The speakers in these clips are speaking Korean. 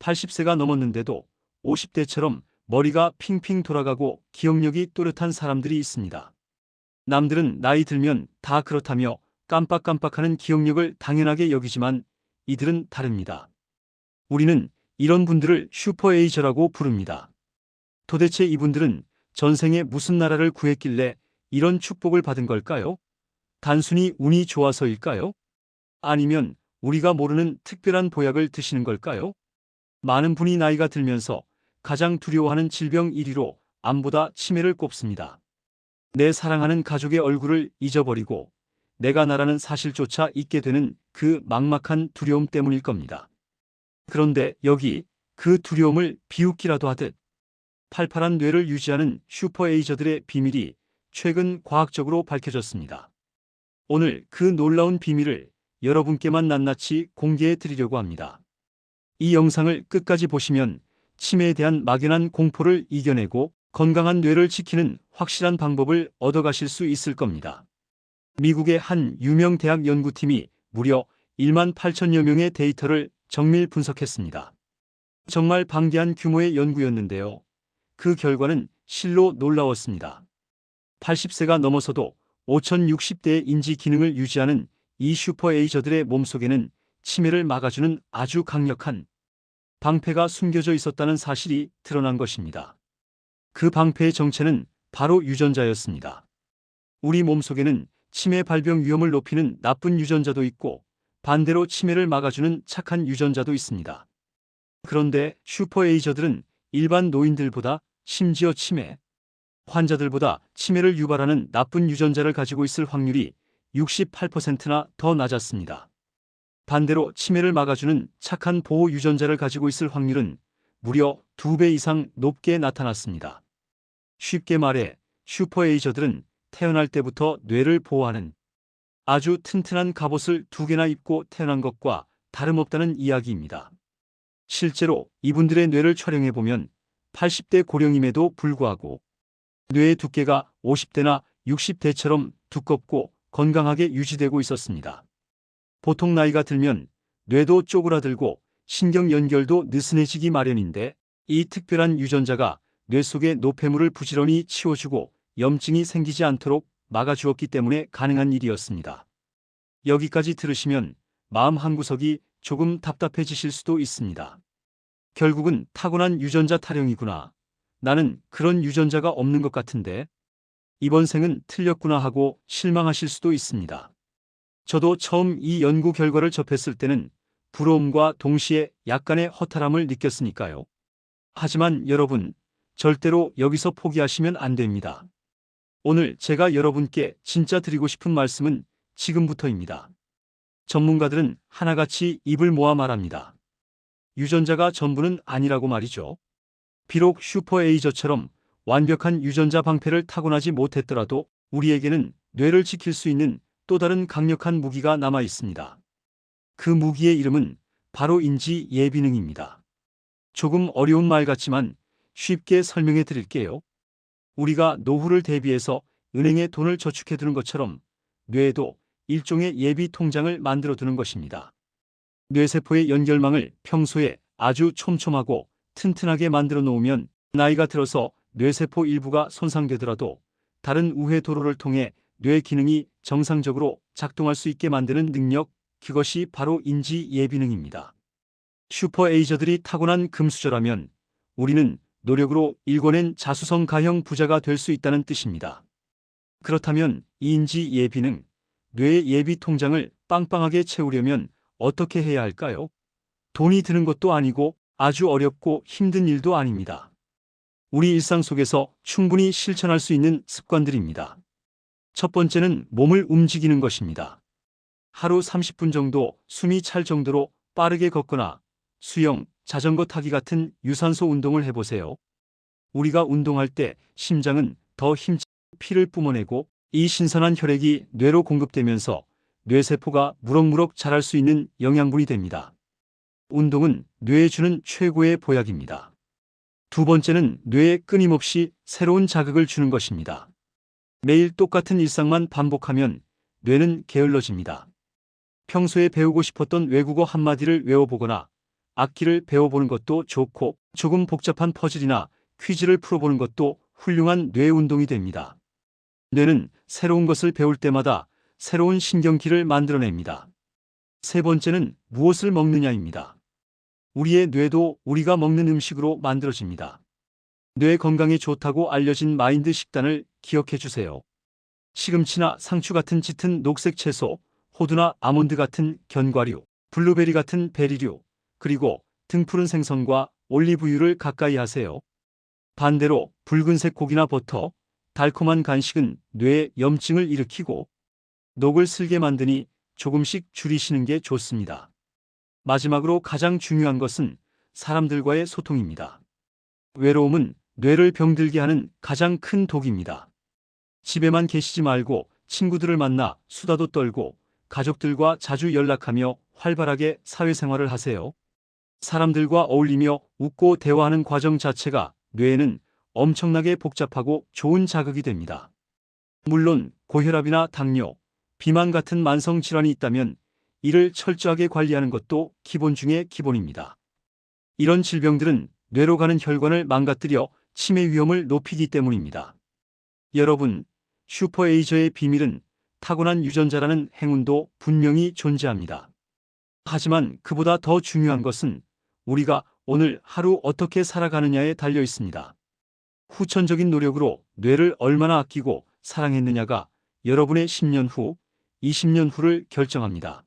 80세가 넘었는데도 50대처럼 머리가 핑핑 돌아가고 기억력이 또렷한 사람들이 있습니다. 남들은 나이 들면 다 그렇다며 깜빡깜빡하는 기억력을 당연하게 여기지만 이들은 다릅니다. 우리는 이런 분들을 슈퍼에이저라고 부릅니다. 도대체 이분들은 전생에 무슨 나라를 구했길래 이런 축복을 받은 걸까요? 단순히 운이 좋아서일까요? 아니면 우리가 모르는 특별한 보약을 드시는 걸까요? 많은 분이 나이가 들면서 가장 두려워하는 질병 1위로 암보다 치매를 꼽습니다. 내 사랑하는 가족의 얼굴을 잊어버리고 내가 나라는 사실조차 잊게 되는 그 막막한 두려움 때문일 겁니다. 그런데 여기 그 두려움을 비웃기라도 하듯 팔팔한 뇌를 유지하는 슈퍼에이저들의 비밀이 최근 과학적으로 밝혀졌습니다. 오늘 그 놀라운 비밀을 여러분께만 낱낱이 공개해 드리려고 합니다. 이 영상을 끝까지 보시면 치매에 대한 막연한 공포를 이겨내고 건강한 뇌를 지키는 확실한 방법을 얻어가실 수 있을 겁니다. 미국의 한 유명 대학 연구팀이 무려 1만 8천여 명의 데이터를 정밀 분석했습니다. 정말 방대한 규모의 연구였는데요. 그 결과는 실로 놀라웠습니다. 80세가 넘어서도 5060대의 인지 기능을 유지하는 이 슈퍼에이저들의 몸속에는 치매를 막아주는 아주 강력한 방패가 숨겨져 있었다는 사실이 드러난 것입니다. 그 방패의 정체는 바로 유전자였습니다. 우리 몸속에는 치매 발병 위험을 높이는 나쁜 유전자도 있고 반대로 치매를 막아주는 착한 유전자도 있습니다. 그런데 슈퍼에이저들은 일반 노인들보다 심지어 치매 환자들보다 치매를 유발하는 나쁜 유전자를 가지고 있을 확률이 68%나 더 낮았습니다. 반대로 치매를 막아주는 착한 보호 유전자를 가지고 있을 확률은 무려 2배 이상 높게 나타났습니다. 쉽게 말해 슈퍼에이저들은 태어날 때부터 뇌를 보호하는 아주 튼튼한 갑옷을 두 개나 입고 태어난 것과 다름없다는 이야기입니다. 실제로 이분들의 뇌를 촬영해보면 80대 고령임에도 불구하고 뇌의 두께가 50대나 60대처럼 두껍고 건강하게 유지되고 있었습니다. 보통 나이가 들면 뇌도 쪼그라들고 신경 연결도 느슨해지기 마련인데 이 특별한 유전자가 뇌 속의 노폐물을 부지런히 치워주고 염증이 생기지 않도록 막아주었기 때문에 가능한 일이었습니다. 여기까지 들으시면 마음 한구석이 조금 답답해지실 수도 있습니다. 결국은 타고난 유전자 타령이구나. 나는 그런 유전자가 없는 것 같은데 이번 생은 틀렸구나 하고 실망하실 수도 있습니다. 저도 처음 이 연구 결과를 접했을 때는 부러움과 동시에 약간의 허탈함을 느꼈으니까요. 하지만 여러분, 절대로 여기서 포기하시면 안 됩니다. 오늘 제가 여러분께 진짜 드리고 싶은 말씀은 지금부터입니다. 전문가들은 하나같이 입을 모아 말합니다. 유전자가 전부는 아니라고 말이죠. 비록 슈퍼에이저처럼 완벽한 유전자 방패를 타고나지 못했더라도 우리에게는 뇌를 지킬 수 있는 또 다른 강력한 무기가 남아 있습니다. 그 무기의 이름은 바로 인지 예비능입니다. 조금 어려운 말 같지만 쉽게 설명해 드릴게요. 우리가 노후를 대비해서 은행에 돈을 저축해 두는 것처럼 뇌에도 일종의 예비 통장을 만들어 두는 것입니다. 뇌세포의 연결망을 평소에 아주 촘촘하고 튼튼하게 만들어 놓으면 나이가 들어서 뇌세포 일부가 손상되더라도 다른 우회 도로를 통해 뇌 기능이 정상적으로 작동할 수 있게 만드는 능력, 그것이 바로 인지 예비능입니다. 슈퍼에이저들이 타고난 금수저라면 우리는 노력으로 일궈낸 자수성 가형 부자가 될 수 있다는 뜻입니다. 그렇다면 이 인지 예비능, 뇌의 예비 통장을 빵빵하게 채우려면 어떻게 해야 할까요? 돈이 드는 것도 아니고 아주 어렵고 힘든 일도 아닙니다. 우리 일상 속에서 충분히 실천할 수 있는 습관들입니다. 첫 번째는 몸을 움직이는 것입니다. 하루 30분 정도 숨이 찰 정도로 빠르게 걷거나 수영, 자전거 타기 같은 유산소 운동을 해보세요. 우리가 운동할 때 심장은 더 힘차게 피를 뿜어내고 이 신선한 혈액이 뇌로 공급되면서 뇌세포가 무럭무럭 자랄 수 있는 영양분이 됩니다. 운동은 뇌에 주는 최고의 보약입니다. 두 번째는 뇌에 끊임없이 새로운 자극을 주는 것입니다. 매일 똑같은 일상만 반복하면 뇌는 게을러집니다. 평소에 배우고 싶었던 외국어 한마디를 외워보거나 악기를 배워보는 것도 좋고 조금 복잡한 퍼즐이나 퀴즈를 풀어보는 것도 훌륭한 뇌 운동이 됩니다. 뇌는 새로운 것을 배울 때마다 새로운 신경기를 만들어냅니다. 세 번째는 무엇을 먹느냐입니다. 우리의 뇌도 우리가 먹는 음식으로 만들어집니다. 뇌 건강에 좋다고 알려진 마인드 식단을 기억해 주세요. 시금치나 상추 같은 짙은 녹색 채소, 호두나 아몬드 같은 견과류, 블루베리 같은 베리류, 그리고 등푸른 생선과 올리브유를 가까이 하세요. 반대로 붉은색 고기나 버터, 달콤한 간식은 뇌에 염증을 일으키고 녹을 슬게 만드니 조금씩 줄이시는 게 좋습니다. 마지막으로 가장 중요한 것은 사람들과의 소통입니다. 외로움은 뇌를 병들게 하는 가장 큰 독입니다. 집에만 계시지 말고 친구들을 만나 수다도 떨고 가족들과 자주 연락하며 활발하게 사회생활을 하세요. 사람들과 어울리며 웃고 대화하는 과정 자체가 뇌에는 엄청나게 복잡하고 좋은 자극이 됩니다. 물론 고혈압이나 당뇨, 비만 같은 만성 질환이 있다면 이를 철저하게 관리하는 것도 기본 중의 기본입니다. 이런 질병들은 뇌로 가는 혈관을 망가뜨려 치매 위험을 높이기 때문입니다. 여러분, 슈퍼에이저의 비밀은 타고난 유전자라는 행운도 분명히 존재합니다. 하지만 그보다 더 중요한 것은 우리가 오늘 하루 어떻게 살아가느냐에 달려 있습니다. 후천적인 노력으로 뇌를 얼마나 아끼고 사랑했느냐가 여러분의 10년 후, 20년 후를 결정합니다.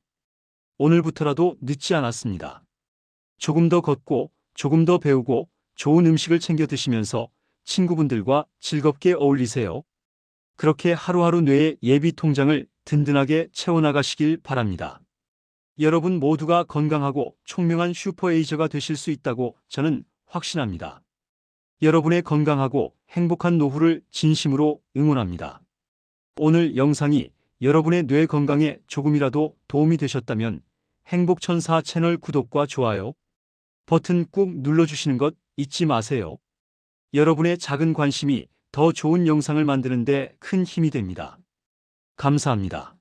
오늘부터라도 늦지 않았습니다. 조금 더 걷고, 조금 더 배우고, 좋은 음식을 챙겨 드시면서 친구분들과 즐겁게 어울리세요. 그렇게 하루하루 뇌의 예비 통장을 든든하게 채워나가시길 바랍니다. 여러분 모두가 건강하고 총명한 슈퍼에이저가 되실 수 있다고 저는 확신합니다. 여러분의 건강하고 행복한 노후를 진심으로 응원합니다. 오늘 영상이 여러분의 뇌 건강에 조금이라도 도움이 되셨다면 행복천사 채널 구독과 좋아요 버튼 꾹 눌러주시는 것 잊지 마세요. 여러분의 작은 관심이 더 좋은 영상을 만드는데 큰 힘이 됩니다. 감사합니다.